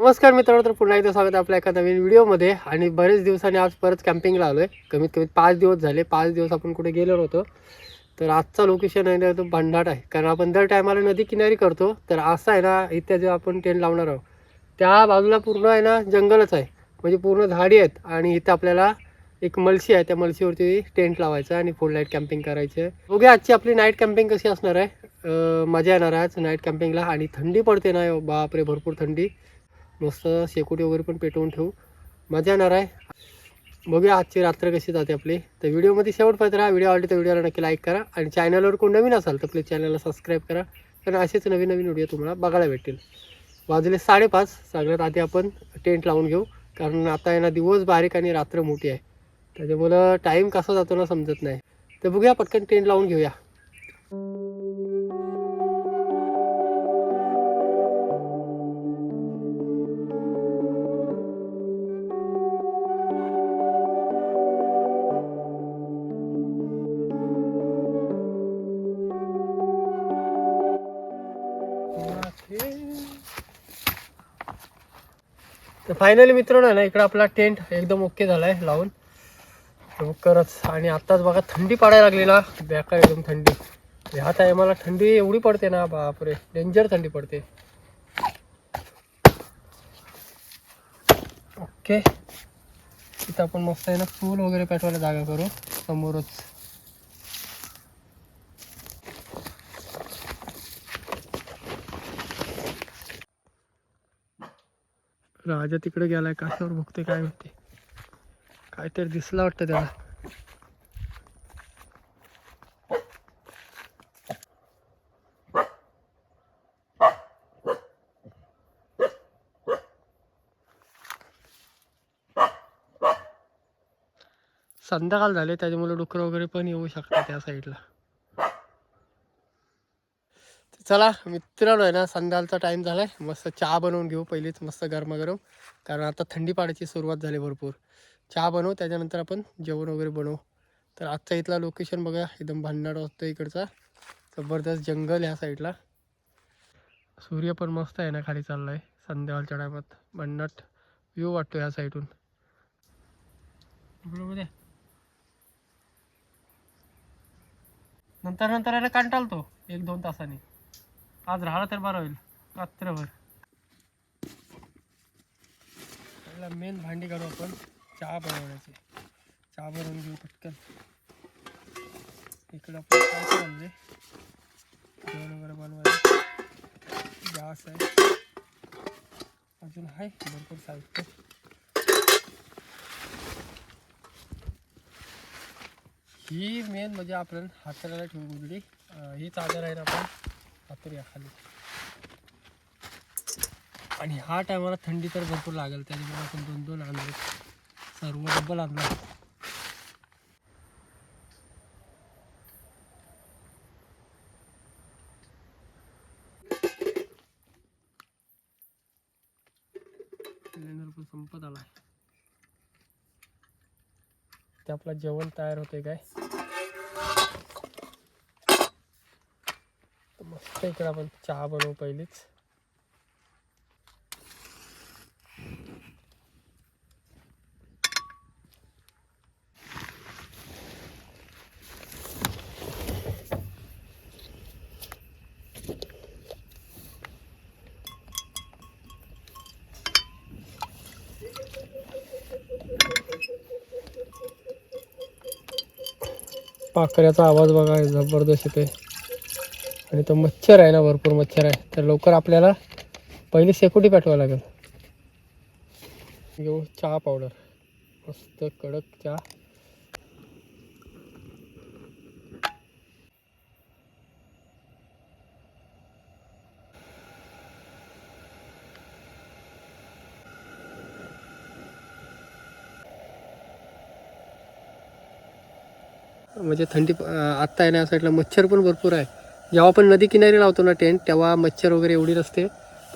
नमस्कार मित्रांनो तर पुन्हा एकदा स्वागत आपल्या एका नवीन व्हिडिओमध्ये. आणि बरेच दिवसांनी आज परत कॅम्पिंगला आलो आहे कमीत कमी पाच दिवस झाले. पाच दिवस आपण कुठे गेलो नव्हतो. तर आजचा लोकेशन आहे ना तो भंडाट आहे. कारण आपण दर टायमाला नदी किनारी करतो. तर असं आहे ना इथे जे आपण टेंट लावणार आहोत त्या बाजूला पूर्ण आहे ना जंगलच आहे. म्हणजे पूर्ण झाडी आहेत. आणि इथं आपल्याला एक मलशी आहे. त्या मलशीवरती टेंट लावायचं आणि फुल नाईट कॅम्पिंग करायचं. आहे बघूया आजची आपली नाईट कॅम्पिंग कशी असणार आहे. मजा येणार आहे आज नाईट कॅम्पिंगला आणि थंडी पडते ना बापरे भरपूर थंडी. मस्त शेकोटी वगैरे पण पेटवून ठेवू. मजा येणार आहे. बघूया आजची रात्र कशी जाते आपली. तर व्हिडिओमध्ये शेवटपर्यंत राहा. व्हिडिओ आवडली तर व्हिडिओला नक्की लाईक करा. आणि चॅनलवर कोण नवीन असाल तर प्लीज चॅनलला सबस्क्राईब करा. कारण असेच नवीन नवीन व्हिडिओ तुम्हाला बघायला भेटतील. वाजले साडेपाच. सगळ्यात आधी आपण टेंट लावून घेऊ. कारण आता आहे ना दिवस बारीक आणि रात्र मोठी आहे. त्याच्यामुळं टाईम कसा जातो ना समजत नाही. तर बघूया पटकन टेंट लावून घेऊया. तर फायनली मित्रांनो ना इकडं आपला टेंट एकदम ओके झाला आहे लावून लवकरच आणि आत्ताच बघा थंडी पडायला लागली ना बेकार एकदम थंडी. ह्या टायमाला थंडी एवढी पडते ना बापरे. डेंजर थंडी पडते. ओके इथं आपण मस्त आहे ना फूल वगैरे पेटवायला जागा करू. समोरच. राजा तिकडे गेलाय कशावर बघते काय होते काहीतरी दिसलं वाटतं त्याला. संध्याकाळ झाले त्याच्यामुळे डुकर वगैरे पण येऊ शकतात त्या साईडला चला मित्रांनो आहे ना संध्याकाळचा झाला आहे मस्त चहा बनवून घेऊ पहिलीच मस्त गरमागरम. कारण आता थंडी पाडायची सुरुवात झाली भरपूर. चहा बनवू त्याच्यानंतर आपण जेवण वगैरे बनवू. तर आजचा इथला लोकेशन बघा एकदम भन्नाट असतो इकडचा. जबरदस्त जंगल ह्या साईडला सूर्य पण मस्त आहे ना खाली चाललाय संध्याकाळच्या टायमात भन्नाट व्ह्यू वाटतो ह्या साईडून बरोबर नंतर नंतर याला कंटाळतो एक दोन तासांनी. आज राहिला तर बरं होईल. रात्रभर. पहिला मेन भांडी काढू आपण. चहा बनवण्याची. चहा बनवून घेऊ पटकन. इकडं आपण काय जेवण वगैरे बनवायला. गॅस आहे. अजून आहे भरपूर साहित्य. ही मेन म्हणजे आपण हाताला ठेवू गुगडी ही चादर आहे ना आपण खाली. आणि हा टायमाला थंडी तर भरपूर लागेल त्याच्यामुळे आपण दोन दोन आणले सर्व डब्बल आणला सिलेंडर पण संपत आला ते आपलं जेवण तयार होते काय? तर मस्त इकडं आपण चहा बनवू पहिलीच. पाखऱ्याचा आवाज बघा जबरदस्त येते आणि तो मच्छर आहे ना भरपूर मच्छर आहे. तर लवकर आपल्याला पहिली सेकुटी पाठवावं लागेल. घेऊ चहा पावडर मस्त कडक चहा. म्हणजे थंडी आत्ता आहे ना साईडला मच्छर पण भरपूर आहे. जेव्हा आपण नदी किनारी लावतो ना टेंट तेव्हा मच्छर वगैरे एवढी नसते.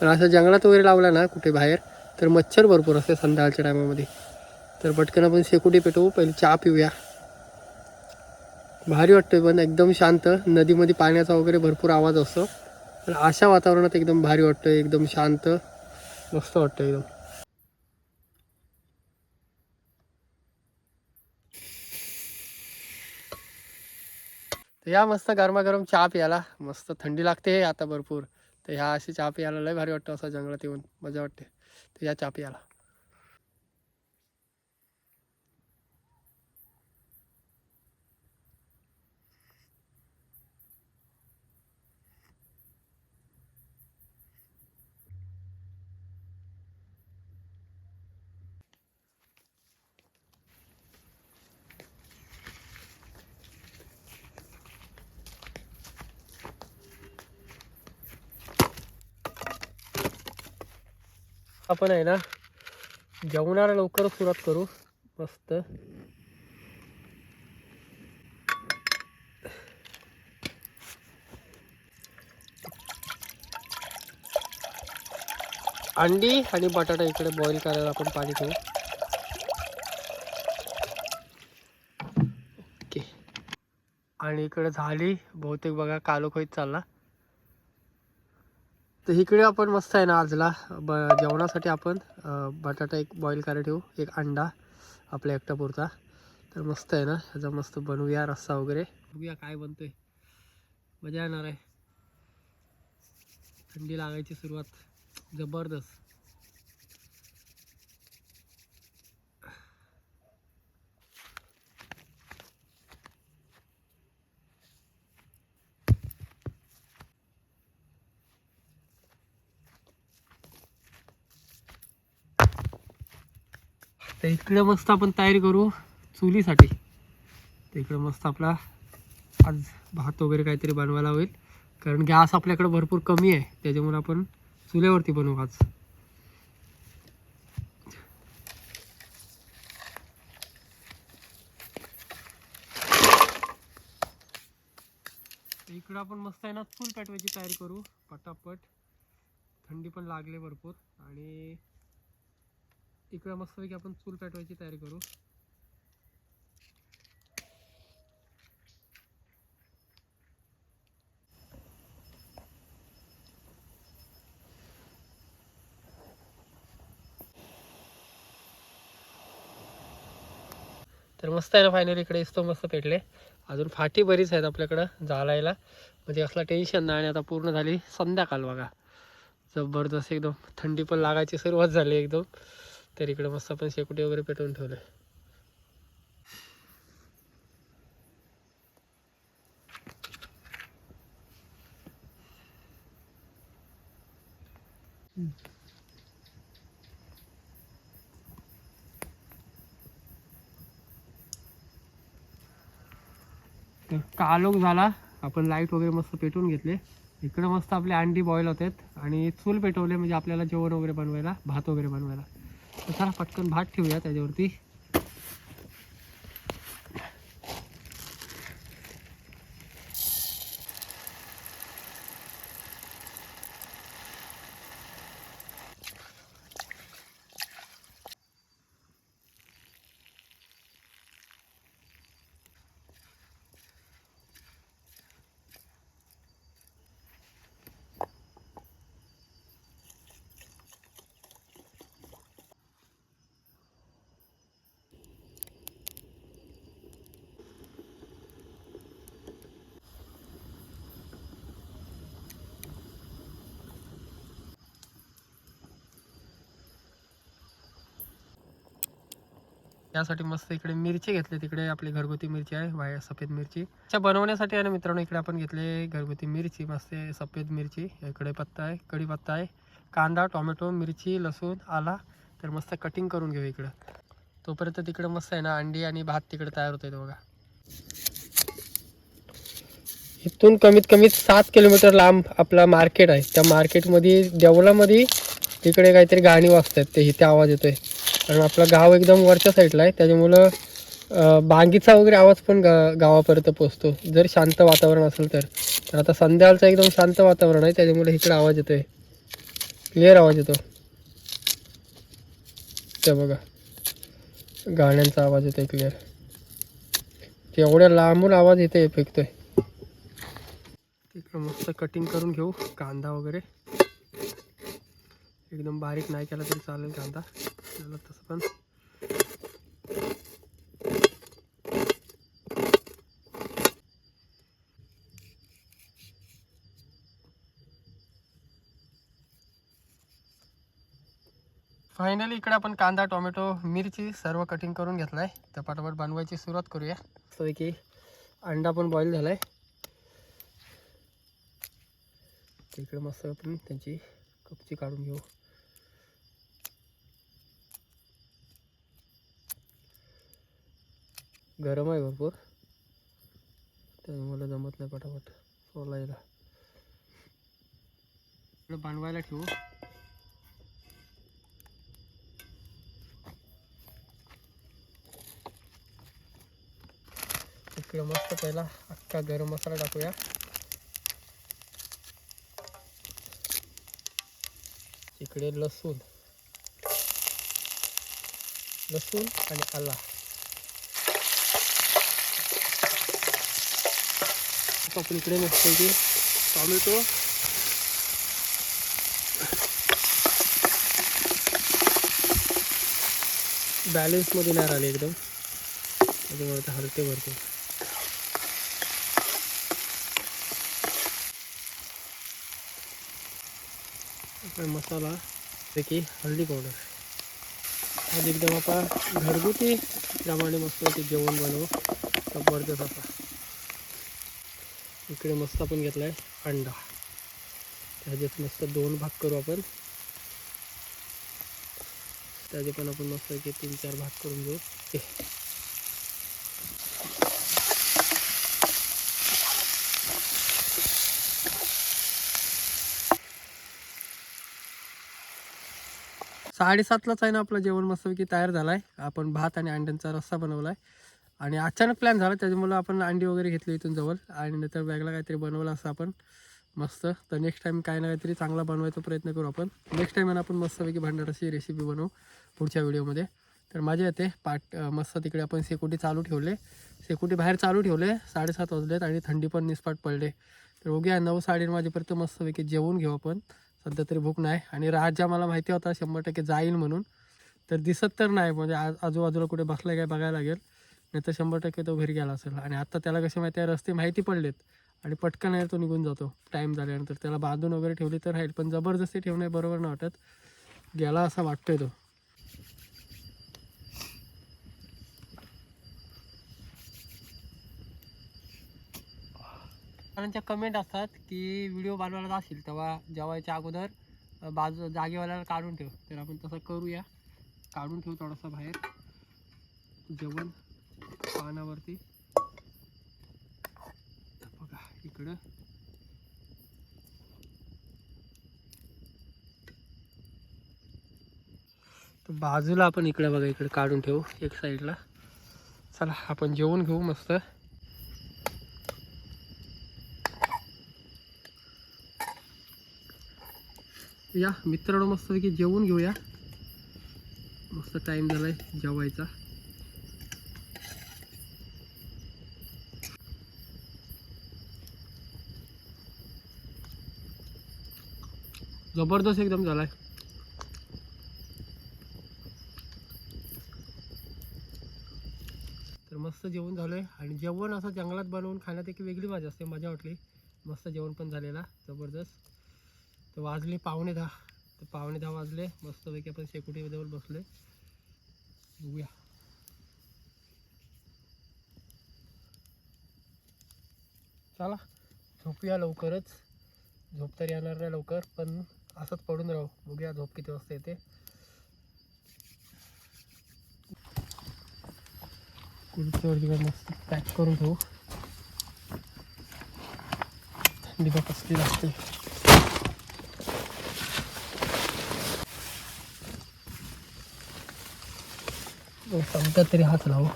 पण असं जंगलात वगैरे लावला ना कुठे बाहेर तर मच्छर भरपूर असते संध्याकाळच्या टायमामध्ये. तर पटकन आपण शेकोटी पेटवू पहिले चहा पिऊया. भारी वाटतोय पण एकदम शांत. नदीमध्ये पाण्याचा वगैरे भरपूर आवाज असतो. तर अशा वातावरणात एकदम भारी वाटतं एकदम शांत. मस्त वाटतं एकदम. तर या मस्त गरमागरम चहा प्यायला. मस्त थंडी लागते आता भरपूर. तर ह्या अशी चहा प्यायला लय भारी वाटतं असं जंगलात येऊन. मजा वाटते. तर या चहा प्यायला. आपण आहे ना जेवणाला लवकर सुरुवात करू. मस्त. अंडी आणि बटाटा इकडे बॉईल करायला आपण पाणी ठेवू. ओके आणि इकडे झाली बहुतेक बघा कालोखोईत चालला. तर इकडे आपण मस्त आहे ना आजला. ब जेवणासाठी आपण बटाटा एक बॉईल करायला ठेवू. एक अंडा आपल्या एकटा पुरता तर मस्त आहे ना ह्याचा मस्त बनवूया रस्सा वगैरे. बघूया काय बनतोय. मजा येणार आहे. थंडी लागायची सुरुवात. जबरदस्त. तर इकडे मस्त आपण तयारी करू चुलीसाठी. तर इकडे मस्त आपला आज भात वगैरे काहीतरी बनवायला होईल. कारण गॅस आपल्याकडे भरपूर कमी आहे. त्याच्यामुळे आपण चुल्यावरती बनवू आज. इकडं आपण मस्त आहे ना चूल पेटवायची तयारी करू. पटापट. थंडी पण लागले भरपूर. आणि इकडं मस्तपैकी आपण चूल पेटवायची तयारी करू. तर मस्त आहे ना फायनली इकडे इस्तो मस्त पेटले. अजून फाटी बरीच आहेत आपल्याकडं जाळायला म्हणजे असला टेन्शन नाही आणि आता पूर्ण झाली संध्याकाळ बघा. जबरदस्त एकदम थंडी पण लागायची सुरुवात झाली एकदम. तर इकडे मस्त आपण शेकोटी वगैरे पेटवून ठेवले तर कालोख झाला. आपण लाइट वगैरे मस्त पेटवून घेतले. इकडे मस्त आपले अंडी बॉईल होतात आणि चूल पेटवले म्हणजे आपल्याला जेवण वगैरे बनवायला भात वगैरे बनवायला. चला पटकन भात ठेवूया त्याच्यावरती. यासाठी मस्त इकडे मिरची घेतली. तिकडे आपली घरगुती मिरची आहे वाय सफेद मिरची. च्या बनवण्यासाठी आहे ना मित्रांनो इकडे आपण घेतले घरगुती मिरची मस्त आहे सफेद मिरची. इकडे पत्ता आहे कढीपत्ता आहे कांदा टोमॅटो मिरची लसूण आला. तर मस्त कटिंग करून घेऊ इकडं. तोपर्यंत तिकडे मस्त आहे ना अंडी आणि भात तिकडे तयार होत आहे बघा. इथून कमीत कमी सात किलोमीटर लांब आपला मार्केट आहे. त्या मार्केटमध्ये देवलामध्ये तिकडे काहीतरी गाणी वाजतात ते इथे आवाज येतोय. कारण आपलं गाव एकदम वरच्या साईडला आहे त्याच्यामुळं बांगीचा वगैरे आवाज पण गा गावापर्यंत पोचतो जर शांत वातावरण असेल तर. तर आता संध्याकाळचं एकदम शांत वातावरण आहे त्याच्यामुळे इकडे आवाज येतोय. क्लिअर आवाज येतो. ते बघा. गाण्यांचा आवाज येतोय क्लिअर एवढ्या लांबून आवाज येते फेकतोय. तिकडं मस्त कटिंग करून घेऊ. कांदा वगैरे. एकदम बारीक नाही केला तरी चालेल कांदा. त्याला तसं पण फायनली इकडे आपण कांदा टोमॅटो मिरची सर्व कटिंग करून घेतलाय. तर पटापट बनवायची सुरुवात करूया. की अंडा पण बॉईल झालाय. इकडे मस्त आपण त्यांची कपची काढून घेऊ. गरम आहे भरपूर. त्यामुळे मला जमत नाही पटापट. सोलायला इकडे बनवायला ठेवू? इकडे मस्त पहिला अख्खा गरम मसाला टाकूया. इकडे लसूण. लसूण आणि आला. आपण इकडे मस्त की टॉमॅटो बॅलेन्समध्ये नाही राहिले एकदम। त्याच्यामुळे ते हलते भरते। मसाला पैकी हळदी पावडर आज एकदम आपण घरगुती प्रमाणे मस्त जेवण बनवू ज़बरदस्त असा इकडे मस्त आपण घेतला आहे अंडा. त्याच्यात मस्त दोन भाग करू आपण. त्याचे पण आपण मस्त पैकी तीन चार भाग करून घेऊ. साडेसातलाच आहे ना आपलं जेवण मस्तपैकी तयार झालं आहे आपण भात आणि अंड्यांचा रस्सा बनवला आहे आणि अचानक प्लॅन झाला त्याच्यामुळं आपण अंडी वगैरे घेतली इथून जवळ आणि नंतर वेगळा काहीतरी बनवलं असं आपण मस्त. तर नेक्स्ट टाईम काय ना काहीतरी चांगला बनवायचा प्रयत्न करू आपण. नेक्स्ट टाईम आपण मस्तपैकी भांडाराची रेसिपी बनवू पुढच्या व्हिडिओमध्ये तर मजा येते पाट मस्त तिकडे आपण सेकुटी चालू ठेवले. सेकुटी बाहेर चालू ठेवले साडेसात वाजलेत आणि थंडी पण निस्पाट पडले. तर बघूया नऊ साडे वाजेपर्यंत मस्तपैकी जेवून घेऊ आपण. सध्या तरी भूक नाही. आणि राजा मला माहिती होता शंभर टक्के जाईल म्हणून. तर दिसत तर नाही म्हणजे आज आजूबाजूला कुठे बसला काय बघायला लागेल. नाही तर शंभर टक्के तो घरी गेला असेल. आणि आता त्याला कसे माहिती आहे रस्ते माहिती पडलेत. आणि पटकन आहे तो निघून जातो टाईम झाल्यानंतर. त्याला बांधून वगैरे ठेवली तर राहील पण जबरदस्ती ठेवणे बरोबर नाही वाटत. गेला असा वाटतोय तो. त्यांच्या कमेंट असतात की व्हिडिओ बनवायला जाशील तेव्हा जेवायच्या अगोदर बाजू जागेवाल्याला काढून ठेव. तर आपण तसं करूया. काढून ठेवू थोडासा बाहेर. जेवण. पानावरती. बघा इकडं. बाजूला आपण इकडे बघा इकडे काढून ठेवू एक साईडला चला आपण जेवून घेऊ मस्त. या मित्रांनो मस्तपैकी जेवून घेऊया. मस्त टाइम झालाय जेवायचा. जबरदस्त एकदम झाला आहे तर मस्त जेवण झालं आहे आणि जेवण असं जंगलात बनवून खाण्यात एक वेगळी मजा असते मजा वाटली. मस्त जेवण पण झालेला जबरदस्त. तर वाजले पावणे दहा. तर पावणे दहा वाजले. मस्तपैकी आपण सेक्युरिटीजवळ बसले बघूया. चला झोपूया लवकरच. झोप तर येणार नाही लवकर पण असंच पडून राहू. बघूया झोप किती वाजता येते? कुर्तीवरती काय मस्त पॅक करून ठेवू. थंडी तर कसली लागते. समजा तरी हात लावू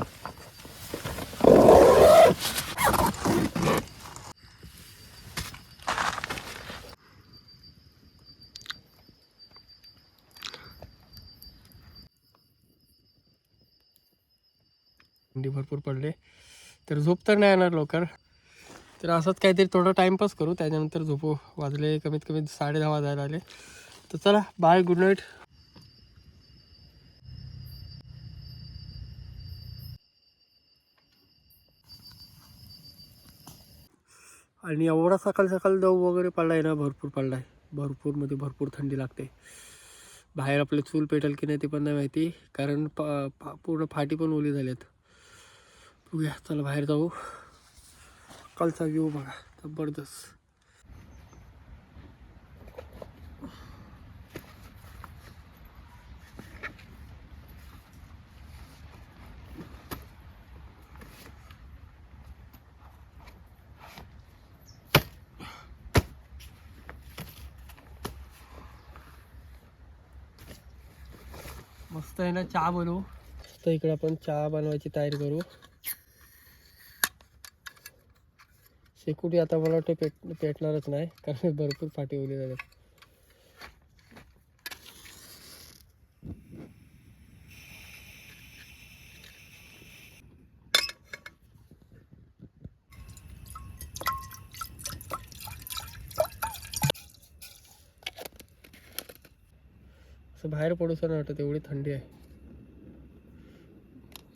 थंडी भरपूर पडले. तर झोप तर नाही येणार लवकर. तर असंच काहीतरी थोडं टाईमपास करू. त्याच्यानंतर झोपू वाजले कमीत कमी साडे दहा वाजायला आले. तर चला बाय गुड नाईट आणि एवढा सकाळ सकाळ दव वगैरे पडलाय ना भरपूर पडलाय. भरपूरमध्ये भरपूर थंडी लागते. बाहेर आपले चूल पेटेल की नाही ते पण नाही माहिती. कारण प पा- पूर्ण फाटी पण ओली झाल्यात. बघूया चला बाहेर जाऊ कालचा व्ह्यू बघा जबरदस्त मस्त आहे ना चहा बनवू. तर इकडे आपण चहा बनवायची तयारी करू. शेकोटी आता मला वाटतं पेट पेटणारच नाही कारण भरपूर फाटी ओली झाले. असं बाहेर पडूस नाही वाटत एवढी थंडी आहे.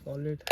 सॉलिड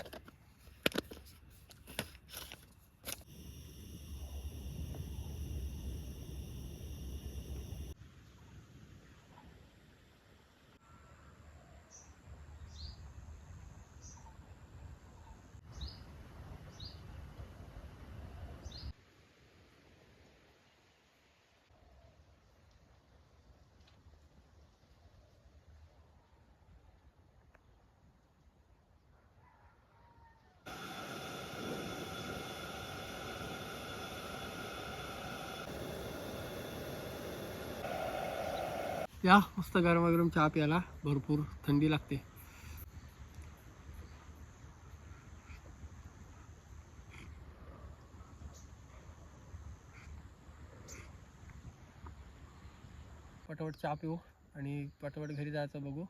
या मस्त गरमागरम चहा प्यायला. भरपूर थंडी लागते. पटापट चहा पिऊ आणि पटापट घरी जायचं बघू.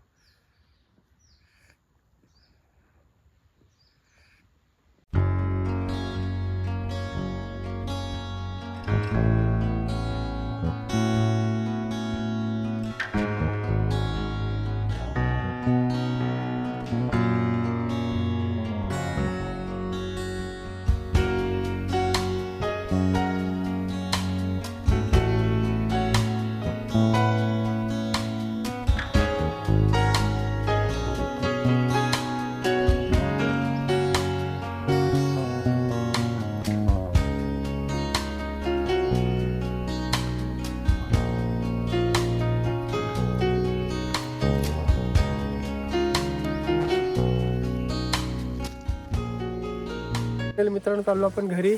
चल मित्रांनो. चाललो आपण घरी.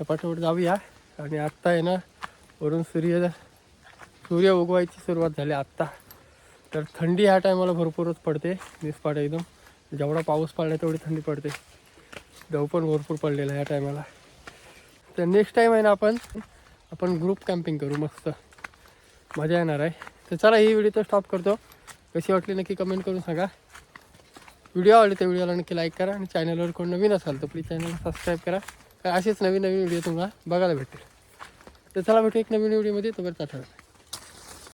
तर जाऊया. आणि आत्ता आहे ना वरून सूर्य सूर्य उगवायची सुरुवात झाली आत्ता. तर थंडी ह्या टायमाला भरपूरच पडते. निसपाट एकदम. जेवढा पाऊस पडला तेवढी थंडी पडते. दव पण भरपूर पडलेला आहे ह्या टायमाला तर नेक्स्ट टाईम आहे ना आपण आपण ग्रुप कॅम्पिंग करू मस्त. मजा येणार आहे. तर चला ही व्हिडिओ तर स्टॉप करतो. कशी वाटली नक्की कमेंट करून सांगा. व्हिडिओ आवडले तर व्हिडिओला नक्की लाईक करा आणि चॅनलवर कोण नवीन असाल तर प्लीज चॅनलला सबस्क्राईब करा. कारण असेच नवीन नवीन व्हिडिओ तुम्हाला बघायला भेटेल. तर चला भेटू एक नवीन व्हिडिओमध्ये तोपर्यंत आठवडा